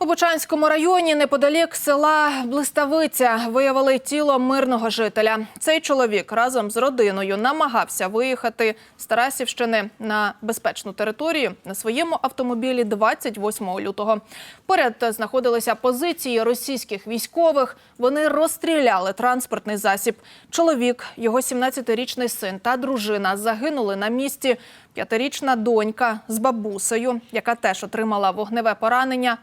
У Бучанському районі неподалік села Блиставиця виявили тіло мирного жителя. Цей чоловік разом з родиною намагався виїхати з Тарасівщини на безпечну територію на своєму автомобілі 28 лютого. Поряд знаходилися позиції російських військових. Вони розстріляли транспортний засіб. Чоловік, його 17-річний син та дружина загинули на місці. П'ятирічна донька з бабусею, яка теж отримала вогневе поранення,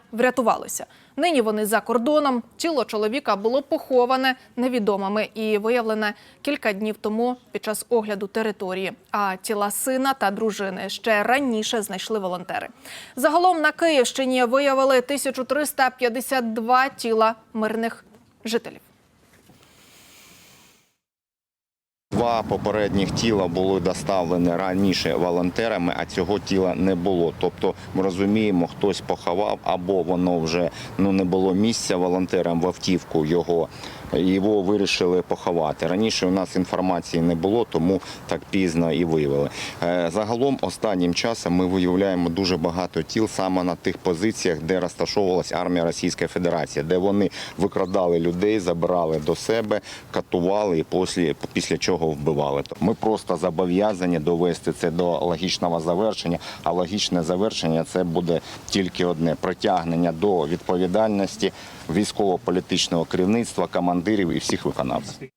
врятувалися. Нині вони за кордоном. Тіло чоловіка було поховане невідомими і виявлене кілька днів тому під час огляду території. А тіла сина та дружини ще раніше знайшли волонтери. Загалом на Київщині виявили 1352 тіла мирних жителів. Два попередніх тіла були доставлені раніше волонтерами, а цього тіла не було. Тобто ми розуміємо, хтось поховав або воно вже ну не було місця волонтерам в автівку його. Його вирішили поховати. Раніше у нас інформації не було, тому так пізно і виявили. Е, Загалом останнім часом ми виявляємо дуже багато тіл саме на тих позиціях, де розташовувалася армія Російської Федерації, де вони викрадали людей, забирали до себе, катували і після, після чого вбивали. Ми просто зобов'язані довести це до логічного завершення. А логічне завершення це буде тільки одне притягнення до відповідальності військово-політичного керівництва, командирів і всіх виконавців.